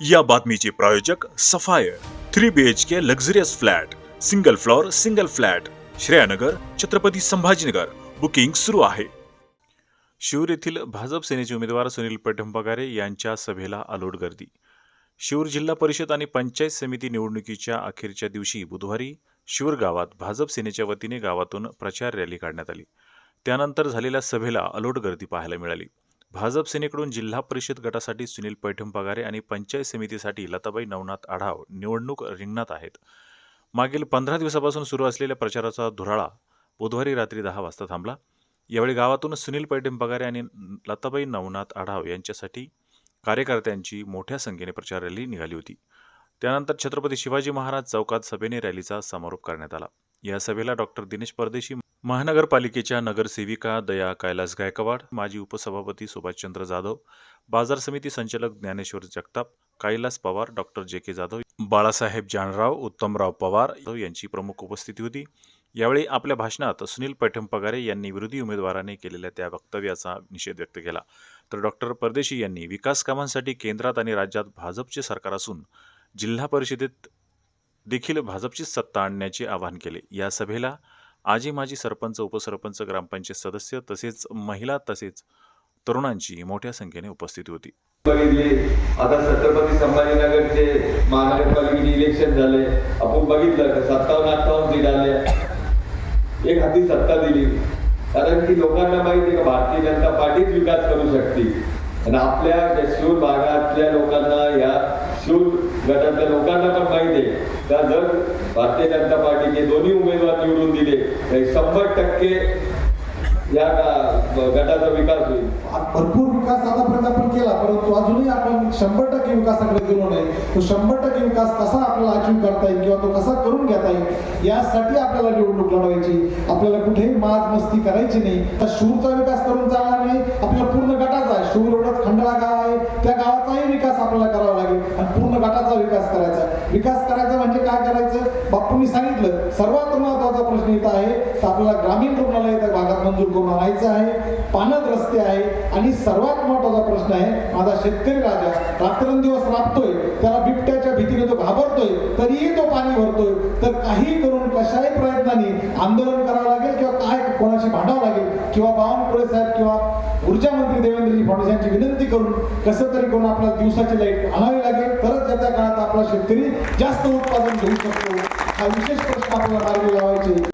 या बातमीचे प्रायोजक sapphire three B H K luxurious flat single floor single flat Shreyanagar Chhatrapati Sambhajinagar. Booking सुरू आहे. शिवूर येथील भाजप सेनेचे उमेदवार सुनील पटंपकारे यांच्या सभेला अलोट गर्दी. शिवूर जिल्हा परिषद आणि पंचायत समिती निवडणुकीच्या अखेरच्या दिवशी बुधवारी शिवूर गावात भाजप सेनेच्या वतीने गावातून प्रचार रॅली काढण्यात आली. त्यानंतर झालेल्या सभेला अलोट गर्दी पाहायला मिळाली. भाजप सेनेकडून जिल्हा परिषद गटासाठी सुनील पैठण पगारे आणि पंचायत समितीसाठी लताबाई नवनाथ आढाव निवडणूक रिंगणात आहेत. मागील पंधरा दिवसापासून सुरू असलेल्या प्रचाराचा धुराळा बुधवारी रात्री दहा वाजता थांबला. यावेळी गावातून सुनील पैठण पगारे आणि लताबाई नवनाथ आढाव यांच्यासाठी कार्यकर्त्यांची मोठ्या संख्येने प्रचार रॅली निघाली होती. त्यानंतर छत्रपती शिवाजी महाराज चौकात सभेने रॅलीचा समारोप करण्यात आला. या सभेला डॉक्टर दिनेश परदेशी महानगरपालिकेच्या नगरसेविका दया कैलास गायकवाड माजी उपसभापती सुभाषचंद्र जाधव बाजार समिती संचालक Dnyaneshwar Jagtap Kailas Pawar doctor J K Jadhav Balasaheb Janrao Uttamrao Pawar यांची प्रमुख उपस्थिती होती. यावेळी आपल्या भाषणात सुनील पैठण पगारे यांनी विरोधी उमेदवाराने केलेल्या त्या वक्तव्याचा निषेध व्यक्त केला. तर डॉक्टर परदेशी यांनी विकास कामांसाठी केंद्रात आणि राज्यात भाजपचे सरकार असून जिल्हा परिषदेत देखील भाजपची सत्ता आणण्याचे आवाहन केले. या सभेला आजी माजी सरपंच उपसरपंच ग्रामपंचायत सदस्य तसेच महिला तसेच तरुणांची मोठ्या संख्येने उपस्थिती होती. बघितले. आता छत्रपती संभाजीनगरचे महानगरपालिकेचे इलेक्शन झाले. आपण बघितलं सत्तावन्न अठ्ठावन्न सीट आले. एक हाती सत्ता दिली. कारण की लोकांना माहिती आहे का? भारतीय जनता पार्टीच विकास करू शकते. आणि आपल्या भागातल्या लोकांना गटातल्या लोकांना पण माहिती आहे. का जर भारतीय जनता पार्टीचे दोन्ही उमेदवार निवडून दिले तर शंभर टक्के या गटाचा विकास होईल. भरपूर विकास आतापर्यंत आपण केला परंतु अजूनही आपण शंभर टक्के विकासाकडे गेलो नाही तो शंभर टक्के विकास कसा आपल्याला अचीव करता येईल किंवा तो कसा करून घेता येईल यासाठी आपल्याला निवडणूक लढवायची आपल्याला कुठेही माज मस्ती करायची नाही. तर शूरचा विकास करून चालणार नाही आपल्याला पूर्ण गटाचा आहे. शूर एवढंच खंडाळा गाव आहे. त्या गावाचाही विकास आपल्याला करावा लागेल आणि पूर्ण गटाचा विकास करायचा विकास करायचा म्हणजे काय करायचं? बापूंनी सांगितलं सर्वात महत्त्वाचा प्रश्न इथं आहे तर आपल्याला ग्रामीण रुग्णालय त्या भागात मंजूर करून आणायचं आहे पाण्यात रस्ते आहे आणि सर्वात महत्त्वाचा प्रश्न आहे माझा शेतकरी राजा रात्रंदिवस राबतोय त्याला बिबट्याच्या भीतीने तो घाबरतोय तरीही तो पाणी भरतोय. तर काही करून कशाही प्रयत्नाने आंदोलन करावं लागेल किंवा काय कोणाशी भांडावं लागेल किंवा बावनकुळे साहेब किंवा ऊर्जा मंत्री देवेंद्रजी फडणवीस यांची विनंती करून कसं तरी करून आपल्याला दिवसाची लाइट आणावी लागेल. तरच त्या काळात आपला शेतकरी जास्त उत्पादन घेऊ शकतो. हा विशेष प्रश्न आपल्याला मार्गी लावायचे